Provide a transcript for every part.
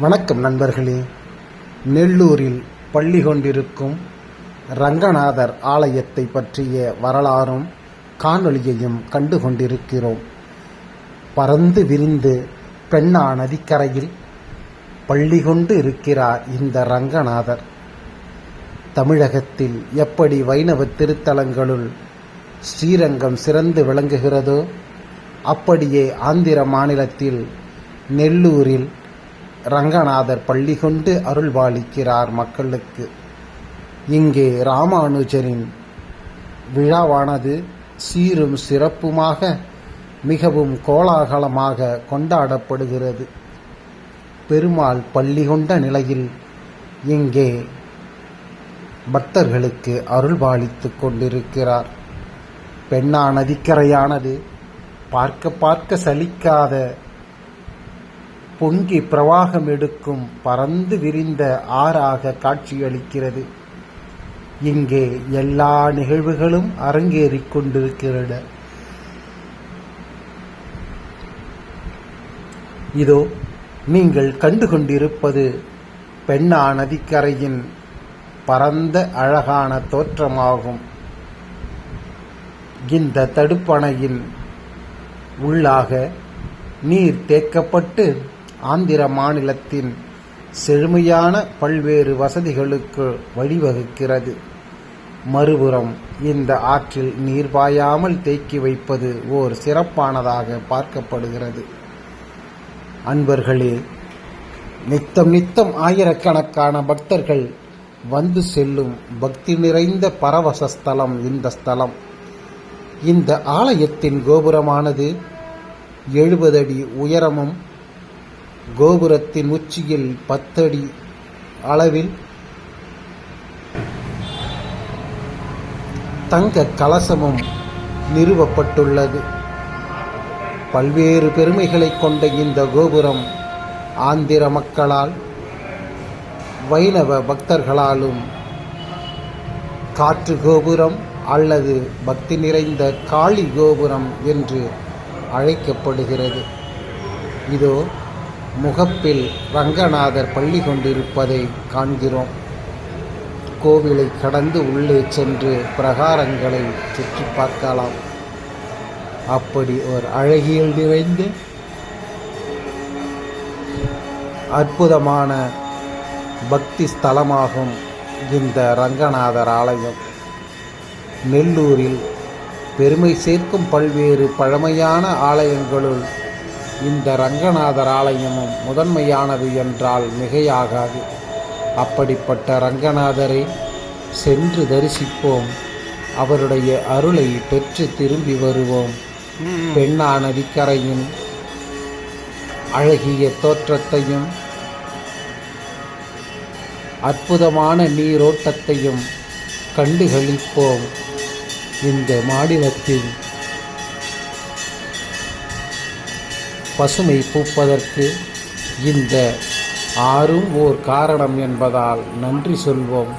வணக்கம் நண்பர்களே. நெல்லூரில் பள்ளி கொண்டிருக்கும் ரங்கநாதர் ஆலயத்தை பற்றிய வரலாறும் காணொளியையும் கண்டு கொண்டிருக்கிறோம். பறந்து விரிந்து பெண்ணா நதிக்கரையில் பள்ளி கொண்டு இருக்கிறார் இந்த ரங்கநாதர். தமிழகத்தில் எப்படி வைணவ திருத்தலங்களுள் ஸ்ரீரங்கம் சிறந்து விளங்குகிறதோ அப்படியே ஆந்திர மாநிலத்தில் நெல்லூரில் ரங்கநாதர் பள்ளி கொண்டு அருள்பாலிக்கிறார் மக்களுக்கு. இங்கே ராமானுஜரின் விழாவானது சீரும் சிறப்புமாக மிகவும் கோலாகலமாக கொண்டாடப்படுகிறது. பெருமாள் பள்ளி கொண்ட நிலையில் இங்கே பக்தர்களுக்கு அருள்பாலித்துக் கொண்டிருக்கிறார். பெண்ணா நதிக்கரையானது பார்க்க பார்க்க சலிக்காத பொங்கி பிரவாகம் எடுக்கும் பறந்து விரிந்த ஆறாக காட்சியளிக்கிறது. இங்கே எல்லா நிகழ்வுகளும் அரங்கேறிக் கொண்டிருக்கின்றன இதோ நீங்கள் கண்டு கொண்டிருப்பது பெண்ணா நதிக்கரையின் பரந்த அழகான தோற்றமாகும். இந்த தடுப்பணையின் உள்ளாக நீர் தேக்கப்பட்டு ஆந்திர மாநிலத்தின் செழுமையான பல்வேறு வசதிகளுக்கு வழிவகுக்கிறது. மறுபுறம் இந்த ஆற்றில் நீர் பாயாமல் தேக்கி வைப்பது ஓர் சிறப்பானதாக பார்க்கப்படுகிறது. அன்பர்களே நித்தம் நித்தம் ஆயிரக்கணக்கான பக்தர்கள் வந்து செல்லும் பக்தி நிறைந்த பரவச ஸ்தலம் இந்த ஸ்தலம். இந்த ஆலயத்தின் கோபுரமானது எழுபது அடி உயரமும் கோபுரத்தின் உச்சியில் பத்தடி அளவில் தங்க கலசமும் நிறுவப்பட்டுள்ளது. பல்வேறு பெருமைகளைக் கொண்ட இந்த கோபுரம் ஆந்திர மக்களால் வைணவ பக்தர்களாலும் காற்று கோபுரம் அல்லது பக்தி நிறைந்த காளி கோபுரம் என்று அழைக்கப்படுகிறது. இதோ முகப்பில் ரங்கநாதர் பள்ளி கொண்டிருப்பதை காண்கிறோம். கோவிலை கடந்து உள்ளே சென்று பிரகாரங்களை சுற்றி பார்க்கலாம். அப்படி ஒரு அழகியல் நிறைந்த அற்புதமான பக்தி ஸ்தலமாகும் இந்த ரங்கநாதர் ஆலயம். நெல்லூரில் பெருமை சேர்க்கும் பல்வேறு பழமையான ஆலயங்களுள் இந்த ரங்கநாதர் ஆலயமும் முதன்மையானது என்றால் மிகையாகாது. அப்படிப்பட்ட ரங்கநாதரை சென்று தரிசிப்போம். அவருடைய அருளை பெற்று திரும்பி வருவோம். பெண்ணா நதிக்கரையின் அழகிய தோற்றத்தையும் அற்புதமான நீரோட்டத்தையும் கண்டுகளிப்போம். இந்த மாநிலத்தில் பசுமை பூப்பதற்கு இந்த ஆறும் ஓர் காரணம் என்பதால் நன்றி சொல்வோம்.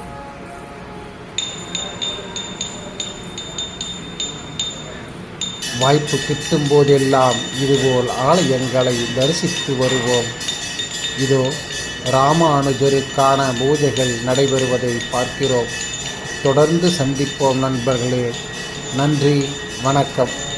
வாய்ப்பு கிட்டும் போதெல்லாம் இதுபோல் ஆலயங்களை தரிசித்து வருவோம். இதோ ராமானுஜருக்கான பூஜைகள் நடைபெறுவதை பார்க்கிறோம். தொடர்ந்து சந்திப்போம் நண்பர்களே. நன்றி வணக்கம்.